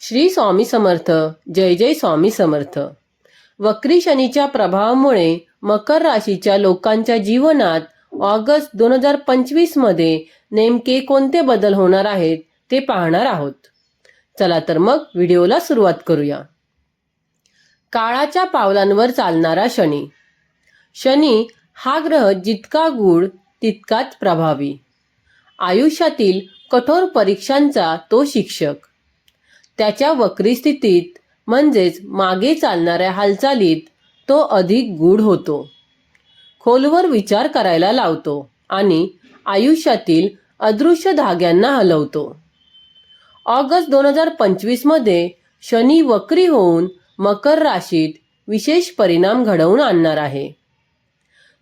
श्री स्वामी समर्थ जय जय स्वामी समर्थ. वक्री शनीच्या प्रभावामुळे मकर राशीच्या लोकांच्या जीवनात ऑगस्ट दोन हजार पंचवीसमध्ये नेमके कोणते बदल होणार आहेत ते पाहणार आहोत. चला तर मग व्हिडिओला सुरुवात करूया. काळाच्या पावलांवर चालणारा शनी. शनी हा ग्रह जितका गूढ तितकाच प्रभावी. आयुष्यातील कठोर परीक्षांचा तो शिक्षक. त्याच्या वक्री स्थितीत म्हणजेच मागे चालणाऱ्या हालचालीत तो अधिक गूढ होतो. खोलवर विचार करायला लावतो आणि आयुष्यातील अदृश्य धाग्यांना हलवतो. ऑगस्ट दोन हजार पंचवीसमध्ये शनी वक्री होऊन मकर राशीत विशेष परिणाम घडवून आणणार आहे.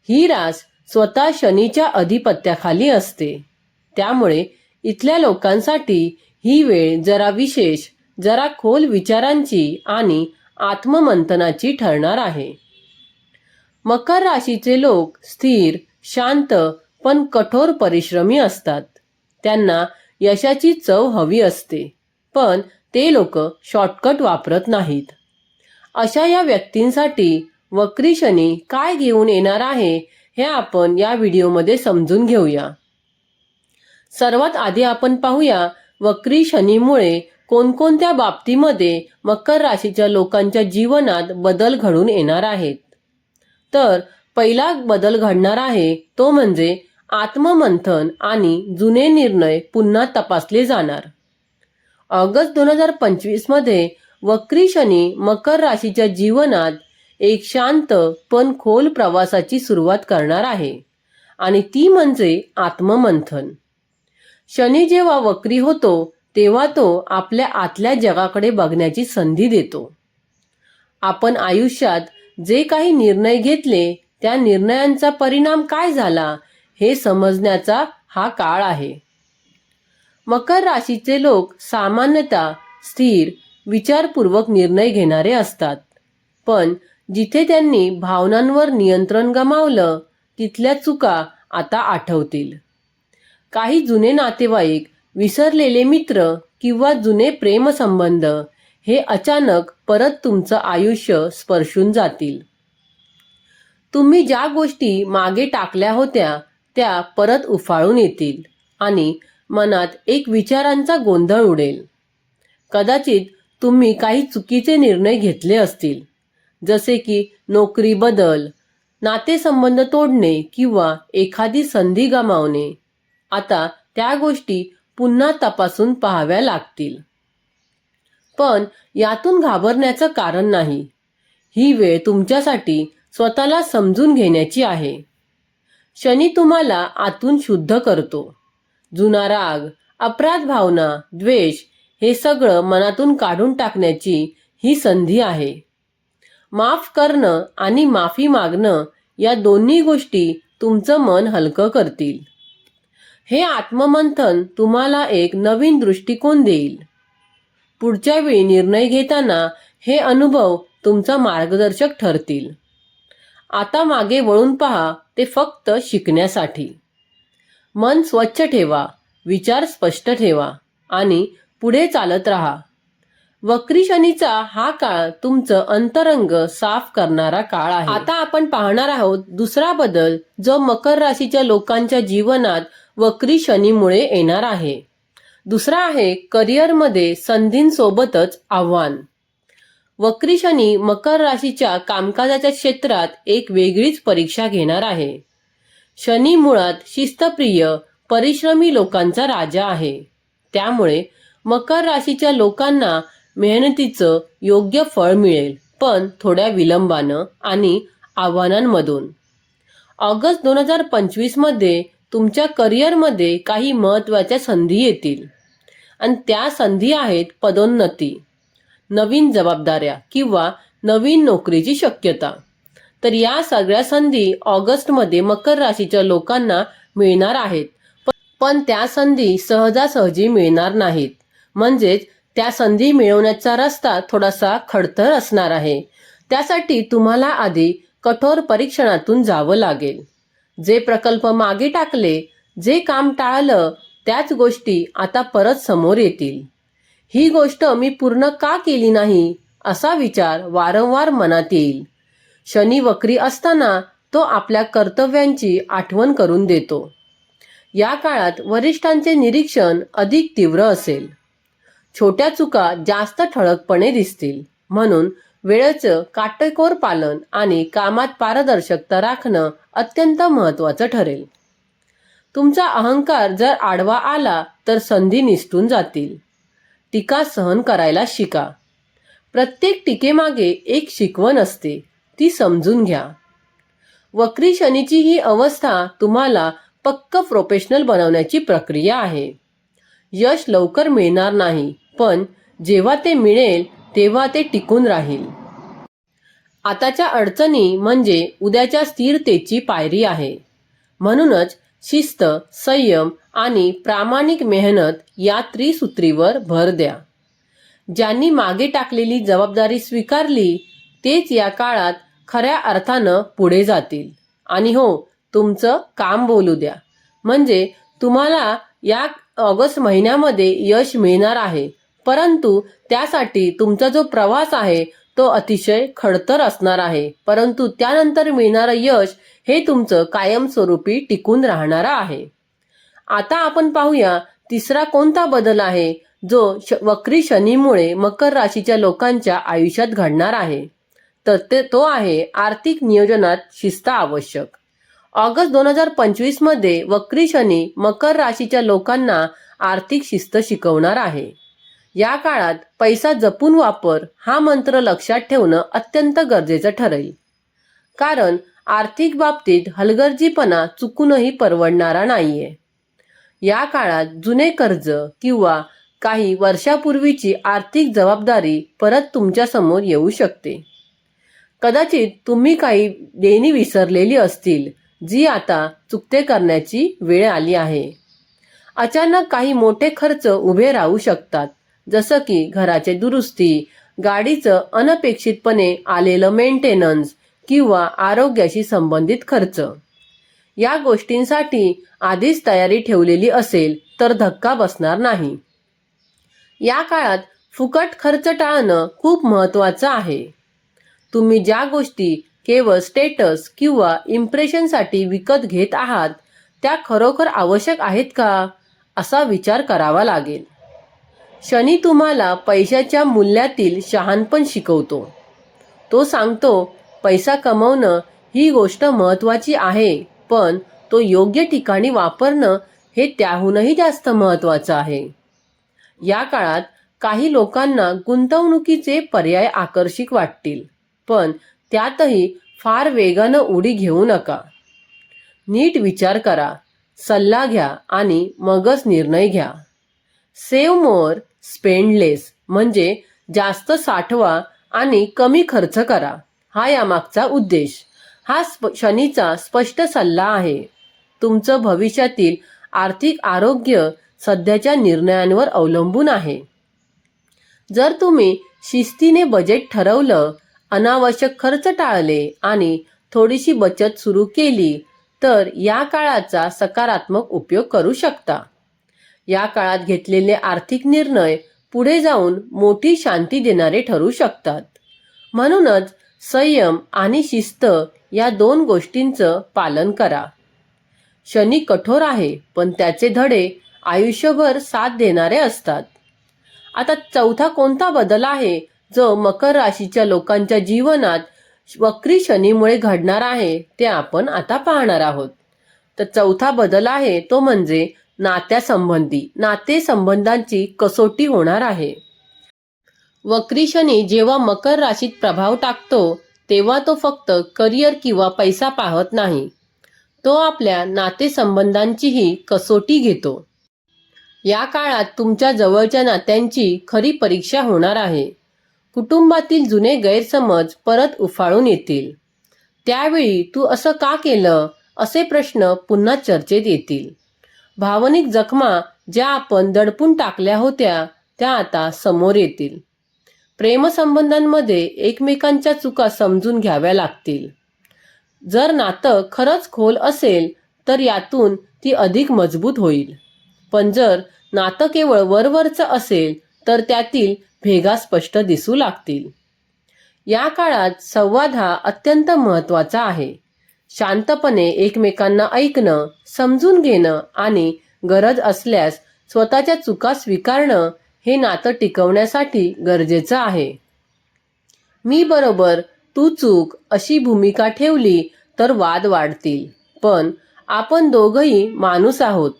ही रास स्वतः शनीच्या अधिपत्याखाली असते. त्यामुळे इथल्या लोकांसाठी ही वेळ जरा विशेष जरा खोल विचारांची आणि आत्ममंथनाची ठरणार आहे. मकर राशीचे लोक स्थिर शांत पण कठोर परिश्रमी असतात. त्यांना यशाची चव हवी असते पण ते लोक शॉर्टकट वापरत नाहीत. अशा या व्यक्तींसाठी वक्री शनी काय घेऊन येणार आहे हे आपण या व्हिडिओमध्ये समजून घेऊया. सर्वात आधी आपण पाहूया वक्री शनीमुळे कोणकोणत्या बाबतीमध्ये मकर राशीच्या लोकांच्या जीवनात बदल घडून येणार आहेत? तर पहिला बदल घडणार आहे तो म्हणजे आत्ममंथन आणि जुने निर्णय पुन्हा तपासले जाणार. ऑगस्ट दोन हजार पंचवीसमध्ये वक्री शनी मकर राशीच्या जीवनात एक शांत पण खोल प्रवासाची सुरुवात करणार आहे आणि ती म्हणजे आत्ममंथन. शनी जेव्हा वक्री होतो तेव्हा तो आपल्या आतल्या जगाकडे बघण्याची संधी देतो. आपण आयुष्यात जे काही निर्णय घेतले त्या निर्णयांचा परिणाम काय झाला हे समजण्याचा हा काळ आहे. मकर राशीचे लोक सामान्यतः स्थिर विचारपूर्वक निर्णय घेणारे असतात. पण जिथे त्यांनी भावनांवर नियंत्रण गमावलं तिथल्या चुका आता आठवतील. काही जुने नातेवाईक विसरलेले मित्र किंवा जुने प्रेमसंबंध हे अचानक परत तुमचं आयुष्य स्पर्शून जातील. तुम्ही ज्या गोष्टी मागे टाकल्या होत्या त्या परत उफाळून येतील आणि मनात एक विचारांचा गोंधळ उडेल. कदाचित तुम्ही काही चुकीचे निर्णय घेतले असतील जसे की नोकरी बदल नातेसंबंध तोडणे किंवा एखादी संधी गमावणे. आता त्या गोष्टी पुन्हा तपासून पाहाव्या लागतील. पण यातून घाबरण्याचं कारण नाही. ही वेळ तुमच्यासाठी स्वतःला समजून घेण्याची आहे. शनी तुम्हाला आतून शुद्ध करतो. जुना राग अपराध भावना द्वेष हे सगळं मनातून काढून टाकण्याची ही संधी आहे. माफ करणं आणि माफी मागणं या दोन्ही गोष्टी तुमचं मन हलकं करतील. हे आत्ममंथन तुम्हाला एक नवीन दृष्टिकोन देईल. पुढच्या वेळी निर्णय घेताना हे अनुभव तुमचा मार्गदर्शक ठरतील. आता मागे वळून पहा ते फक्त शिकण्यासाठी. मन स्वच्छ ठेवा विचार स्पष्ट ठेवा आणि पुढे चालत राहा. वक्री शनीचा हा काळ तुमचं अंतरंग साफ करणारा काळ आहे. आता आपण पाहणार आहोत दुसरा बदल जो मकर राशीच्या लोकांच्या जीवनात वक्री शनीमुळे येणार आहे. दुसरा आहे करिअरमध्ये संधींसोबतच आव्हान. वक्री शनी मकर राशीच्या कामकाजाच्या क्षेत्रात एक वेगळीच परीक्षा घेणार आहे. शनी मुळात शिस्तप्रिय परिश्रमी लोकांचा राजा आहे. त्यामुळे मकर राशीच्या लोकांना मेहनतीचं योग्य फळ मिळेल पण थोड्या विलंबानं आणि आव्हानांमधून. ऑगस्ट दोन हजार पंचवीसमध्ये तुमच्या करिअरमध्ये काही महत्त्वाच्या संधी येतील. आणि त्या संधी आहेत पदोन्नती नवीन जबाबदाऱ्या किंवा नवीन नोकरीची शक्यता. तर या सगळ्या संधी ऑगस्टमध्ये मकर राशीच्या लोकांना मिळणार आहेत. पण त्या संधी सहजासहजी मिळणार नाहीत. म्हणजेच त्या संधी मिळवण्याचा रस्ता थोडासा खडतर असणार आहे. त्यासाठी तुम्हाला आधी कठोर परीक्षणातून जावं लागेल. जे प्रकल्प मागे टाकले जे काम टाळलं त्याच गोष्टी आता परत समोर येतील. ही गोष्ट मी पूर्ण का केली नाही असा विचार वारंवार मनात येईल. शनी वक्री असताना तो आपल्या कर्तव्यांची आठवण करून देतो. या काळात वरिष्ठांचे निरीक्षण अधिक तीव्र असेल. छोट्या चुका जास्त ठळकपणे दिसतील. म्हणून वेळेचं काटेकोर पालन आणि कामात पारदर्शकता राखणं अत्यंत महत्त्वाचं ठरेल. तुमचा अहंकार जर आडवा आला तर संधी निसटून जातील. टीका सहन करायला शिका. प्रत्येक टीकेमागे एक शिकवण असते ती समजून घ्या. वक्री शनीची ही अवस्था तुम्हाला पक्क प्रोफेशनल बनवण्याची प्रक्रिया आहे. यश लवकर मिळणार नाही पण जेव्हा ते मिळेल तेव्हा ते टिकून राहील. आताच्या अडचणी म्हणजे उद्याच्या स्थिरतेची पायरी आहे. म्हणूनच शिस्त संयम आणि प्रामाणिक मेहनत या त्रिसूत्रीवर भर द्या. ज्यांनी मागे टाकलेली जबाबदारी स्वीकारली तेच या काळात खऱ्या अर्थानं पुढे जातील. आणि हो तुमचं काम बोलू द्या. म्हणजे तुम्हाला या ऑगस्ट महिन्यामध्ये यश मिळणार आहे. परंतु त्यासाठी तुमचा जो प्रवास आहे तो अतिशय खडतर असणार आहे. परंतु त्यानंतर मिळणारं यश हे तुमचं कायमस्वरूपी टिकून राहणारं आहे. आता आपण पाहूया तिसरा कोणता बदल आहे जो श वक्री शनीमुळे मकर राशीच्या लोकांच्या आयुष्यात घडणार आहे? तर ते तो आहे आर्थिक नियोजनात शिस्त आवश्यक. ऑगस्ट दोन हजार पंचवीसमध्ये वक्री शनी मकर राशीच्या लोकांना आर्थिक शिस्त शिकवणार आहे. या काळात पैसा जपून वापर हा मंत्र लक्षात ठेवणं अत्यंत गरजेचं ठरेल. कारण आर्थिक बाबतीत हलगर्जीपणा चुकूनही परवडणारा नाहीये. या काळात जुने कर्ज किंवा काही वर्षापूर्वीची आर्थिक जबाबदारी परत तुमच्यासमोर येऊ शकते. कदाचित तुम्ही काही देणी विसरलेली असतील जी आता चुकते करण्याची वेळ आली आहे. अचानक काही मोठे खर्च उभे राहू शकतात. जसं की घराचे दुरुस्ती गाडीचं अनपेक्षितपणे आलेलं मेंटेनन्स किंवा आरोग्याशी संबंधित खर्च. या गोष्टींसाठी आधीच तयारी ठेवलेली असेल तर धक्का बसणार नाही. या काळात फुकट खर्च टाळणं खूप महत्त्वाचं आहे. तुम्ही ज्या गोष्टी केवळ स्टेटस किंवा इम्प्रेशनसाठी विकत घेत आहात त्या खरोखर आवश्यक आहेत का? असा विचार करावा लागेल. शनी तुम्हाला पैशाच्या मूल्यातील शहाणपण शिकवतो. तो सांगतो पैसा कमवणं ही गोष्ट महत्त्वाची आहे पण तो योग्य ठिकाणी वापरणं हे त्याहूनही जास्त महत्त्वाचं आहे. या काळात काही लोकांना गुंतवणुकीचे पर्याय आकर्षक वाटतील पण त्यातही फार वेगानं उडी घेऊ नका. नीट विचार करा सल्ला घ्या आणि मगच निर्णय घ्या. सेव्ह मोर स्पेंडलेस म्हणजे जास्त साठवा आणि कमी खर्च करा हा यामागचा उद्देश. हा स्प शनीचा स्पष्ट सल्ला आहे. तुमचं भविष्यातील आर्थिक आरोग्य सध्याच्या निर्णयांवर अवलंबून आहे. जर तुम्ही शिस्तीने बजेट ठरवलं अनावश्यक खर्च टाळले आणि थोडीशी बचत सुरू केली तर या काळाचा सकारात्मक उपयोग करू शकता. या काळात घेतलेले आर्थिक निर्णय पुढे जाऊन मोठी शांती देणारे ठरू शकतात. म्हणूनच संयम आणि शिस्त या दोन गोष्टींचं पालन करा. शनी कठोर आहे पण त्याचे धडे आयुष्यभर साथ देणारे असतात. आता चौथा कोणता बदल आहे जो मकर राशीच्या लोकांच्या जीवनात वक्री शनीमुळे घडणार आहे ते आपण आता पाहणार आहोत. तर चौथा बदल आहे तो म्हणजे नात्यासंबंधी नातेसंबंधांची कसोटी होणार आहे. वक्री शनी जेव्हा मकर राशीत प्रभाव टाकतो तेव्हा तो फक्त करिअर किंवा पैसा पाहत नाही. तो आपल्या नातेसंबंधांचीही कसोटी घेतो. या काळात तुमच्या जवळच्या नात्यांची खरी परीक्षा होणार आहे. कुटुंबातील जुने गैरसमज परत उफाळून येतील. त्यावेळी तू असं का केलं असे प्रश्न पुन्हा चर्चेत येतील. भावनिक जखमा ज्या आपण दडपून टाकल्या होत्या त्या आता समोर येतील. प्रेमसंबंधांमध्ये एकमेकांच्या चुका समजून घ्याव्या लागतील. जर नातं खरंच खोल असेल तर यातून ती अधिक मजबूत होईल. पण जर नातं केवळ वरवरचं असेल तर त्यातील भेगा स्पष्ट दिसू लागतील. या काळात संवाद हा अत्यंत महत्त्वाचा आहे. शांतपणे एकमेकांना ऐकणं समजून घेणं आणि गरज असल्यास स्वतःच्या चुका स्वीकारणं हे नातं टिकवण्यासाठी गरजेचं आहे. मी बरोबर तू चूक अशी भूमिका ठेवली तर वाद वाढतील. पण आपण दोघंही माणूस आहोत.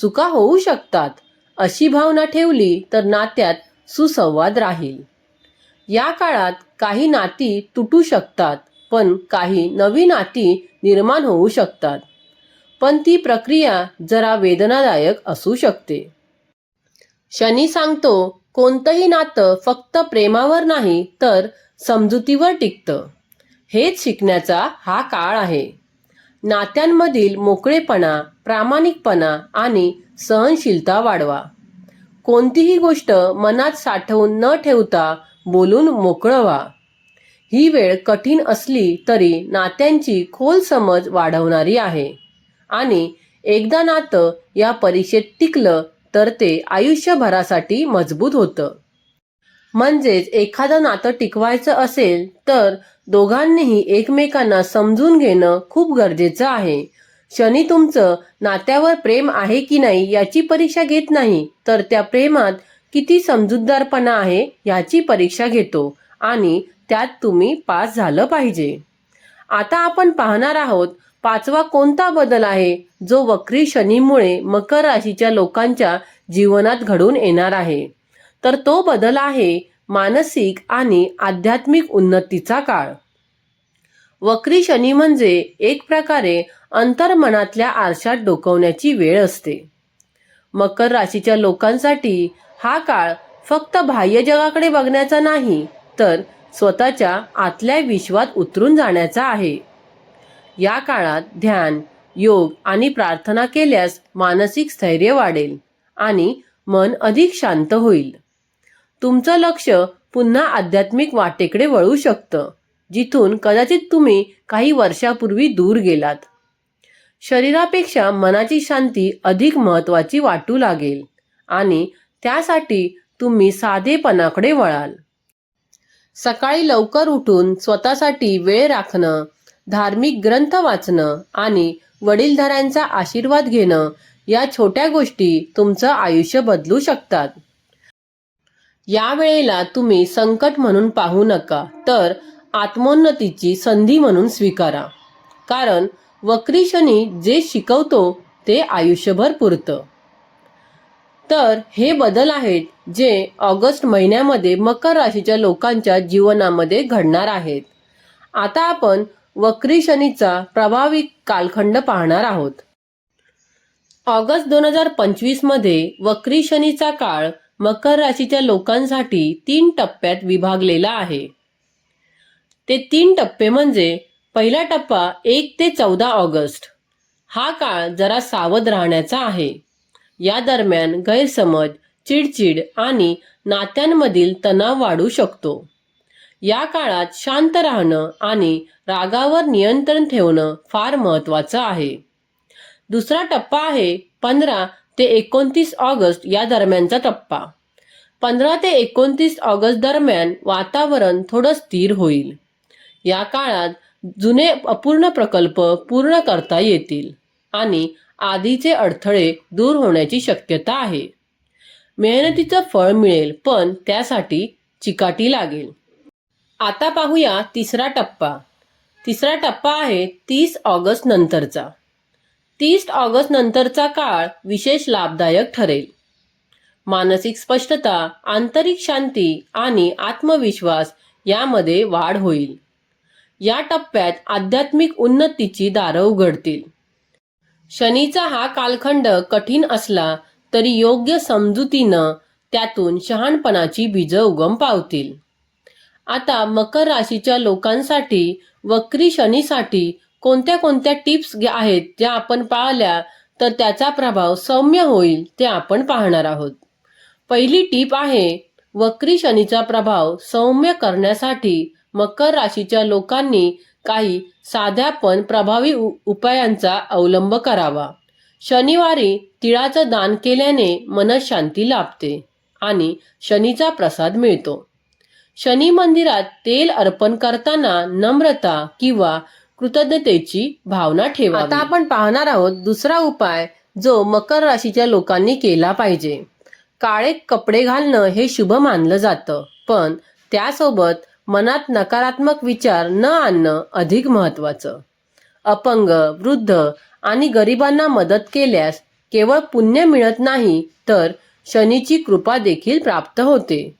चुका होऊ शकतात. अशी भावना ठेवली तर नात्यात सुसंवाद राहील. या काळात काही नाती तुटू शकतात. पण काही नवीन नाती निर्माण होऊ शकतात. पण ती प्रक्रिया जरा वेदनादायक असू शकते. शनी सांगतो कोणतंही नातं फक्त प्रेमावर नाही तर समजुतीवर टिकतं. हेच शिकण्याचा हा काळ आहे. नात्यांमधील मोकळेपणा प्रामाणिकपणा आणि सहनशीलता वाढवा. कोणतीही गोष्ट मनात साठवून न ठेवता बोलून मोकळं व्हा. ही वेळ कठीण असली तरी नात्यांची खोल समज वाढवणारी आहे. आणि एकदा नातं या परीक्षेत टिकलं तर ते आयुष्यभरासाठी मजबूत होतं. म्हणजेच एखादं नातं टिकवायचं असेल तर दोघांनीही एकमेकांना समजून घेणं खूप गरजेचं आहे. शनी तुमचं नात्यावर प्रेम आहे की नाही याची परीक्षा घेत नाही तर त्या प्रेमात किती समजूतदारपणा आहे याची परीक्षा घेतो. आणि त्यात तुम्ही पास झालं पाहिजे. आता आपण पाहणार आहोत पाचवा कोणता बदल आहे जो वक्री शनीमुळे मकर राशीच्या लोकांच्या जीवनात घडून येणार आहे. तर तो बदल आहे मानसिक आणि आध्यात्मिक उन्नतीचा काळ. वक्री शनी म्हणजे एक प्रकारे अंतर्मनातल्या आरशात डोकवण्याची वेळ असते. मकर राशीच्या लोकांसाठी हा काळ फक्त बाह्य जगाकडे बघण्याचा नाही तर स्वतःच्या आतल्या विश्वात उतरून जाण्याचा आहे. या काळात ध्यान योग आणि प्रार्थना केल्यास मानसिक स्थैर्य वाढेल आणि मन अधिक शांत होईल. तुमचं लक्ष पुन्हा आध्यात्मिक वाटेकडे वळू शकतं जिथून कदाचित तुम्ही काही वर्षापूर्वी दूर गेलात. शरीरापेक्षा मनाची शांती अधिक महत्त्वाची वाटू लागेल आणि त्यासाठी तुम्ही साधेपणाकडे वळाल. सकाळी लवकर उठून स्वतःसाठी वेळ राखणं धार्मिक ग्रंथ वाचणं आणि वडीलधाऱ्यांचा आशीर्वाद घेणं या छोट्या गोष्टी तुमचं आयुष्य बदलू शकतात. या वेळेला तुम्ही संकट म्हणून पाहू नका तर आत्मोन्नतीची संधी म्हणून स्वीकारा. कारण वक्री शनी जे शिकवतो ते आयुष्यभर पुरतं. तर हे बदल आहेत जे ऑगस्ट महिन्यामध्ये मकर राशीच्या लोकांच्या जीवनामध्ये घडणार आहेत. आता आपण वक्री शनीचा प्रभावी कालखंड पाहणार आहोत. ऑगस्ट दोन हजार पंचवीसमध्ये वक्री शनीचा काळ मकर राशीच्या लोकांसाठी तीन टप्प्यात विभागलेला आहे. ते तीन टप्पे म्हणजे पहिला टप्पा एक ते चौदा ऑगस्ट. हा काळ जरा सावध राहण्याचा आहे. या दरम्यान गैरसमज चिडचिड आणि नात्यांमधील तणाव वाढू शकतो. या काळात शांत राहणं आणि रागावर नियंत्रण ठेवणं फार महत्त्वाचं आहे. दुसरा टप्पा आहे पंधरा ते एकोणतीस ऑगस्ट या दरम्यानचा टप्पा. पंधरा ते एकोणतीस ऑगस्ट दरम्यान वातावरण थोडं स्थिर होईल. या काळात जुने अपूर्ण प्रकल्प पूर्ण करता येतील आणि आधीचे अडथळे दूर होण्याची शक्यता आहे. मेहनतीचं फळ मिळेल पण त्यासाठी चिकाटी लागेल. आता पाहूया तिसरा टप्पा. तिसरा टप्पा आहे तीस ऑगस्ट नंतरचा. तीस ऑगस्ट नंतरचा काळ विशेष लाभदायक ठरेल. मानसिक स्पष्टता आंतरिक शांती आणि आत्मविश्वास यामध्ये वाढ होईल. या टप्प्यात आध्यात्मिक उन्नतीची दारं उघडतील. शनीचा हा कालखंड कठीण असला तरी योग्य समजुतीनं त्यातून शहाणपणाची बीज उगम पावतील. आता मकर राशीच्या लोकांसाठी वक्री शनीसाठी कोणत्या कोणत्या टिप्स आहेत ज्या आपण पाळल्या तर त्याचा प्रभाव सौम्य होईल ते आपण पाहणार आहोत. पहिली टीप आहे वक्री शनीचा प्रभाव सौम्य करण्यासाठी मकर राशीच्या लोकांनी काही साध्या पण प्रभावी उपायांचा अवलंब करावा. शनिवारी तिळाचं दान केल्याने मनशांती लाभते आणि शनीचा प्रसाद मिळतो. शनी मंदिरात तेल अर्पण करताना नम्रता किंवा कृतज्ञतेची भावना ठेवा आता आपण पाहणार आहोत दुसरा उपाय जो मकर राशीच्या लोकांनी केला पाहिजे. काळे कपडे घालणं हे शुभ मानलं जातं पण त्यासोबत मनात नकारात्मक विचार न आणणं अधिक महत्वाचं. अपंग वृद्ध आणि गरिबांना मदत केल्यास केवळ पुण्य मिळत नाही तर शनीची कृपा देखील प्राप्त होते.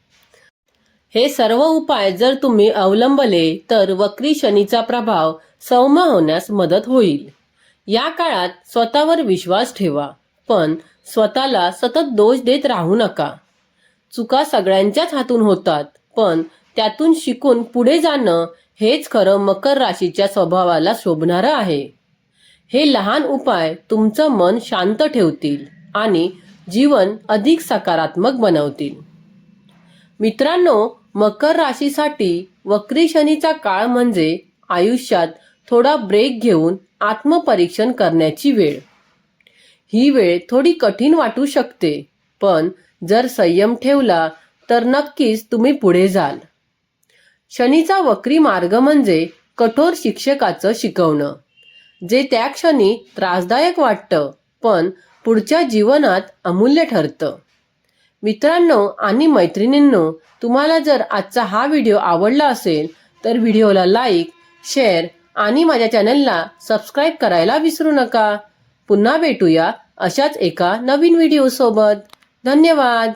हे सर्व उपाय जर तुम्ही अवलंबले तर वक्री शनीचा प्रभाव सौम्य होण्यास मदत होईल. या काळात स्वतःवर विश्वास ठेवा पण स्वतःला सतत दोष देत राहू नका. चुका सगळ्यांच्याच हातून होतात पण त्यातून शिकून पुढे जाणं हेच खरं मकर राशीच्या स्वभावाला शोभणारं आहे. हे लहान उपाय तुमचं मन शांत ठेवतील आणि जीवन अधिक सकारात्मक बनवतील. मित्रांनो मकर राशीसाठी वक्री शनीचा काळ म्हणजे आयुष्यात थोडा ब्रेक घेऊन आत्मपरीक्षण करण्याची वेळ. ही वेळ थोडी कठीण वाटू शकते पण जर संयम ठेवला तर नक्कीच तुम्ही पुढे जाल. शनीचा वक्री मार्ग म्हणजे कठोर शिक्षकाचं शिकवणं जे त्या क्षणी त्रासदायक वाटतं पण पुढच्या जीवनात अमूल्य ठरतं. मित्रांनो आणि मैत्रिणींनो तुम्हाला जर आजचा हा व्हिडिओ आवडला असेल तर व्हिडिओला लाईक शेअर आणि माझ्या चॅनलला सबस्क्राईब करायला विसरू नका. पुन्हा भेटूया अशाच एका नवीन व्हिडिओसोबत. धन्यवाद!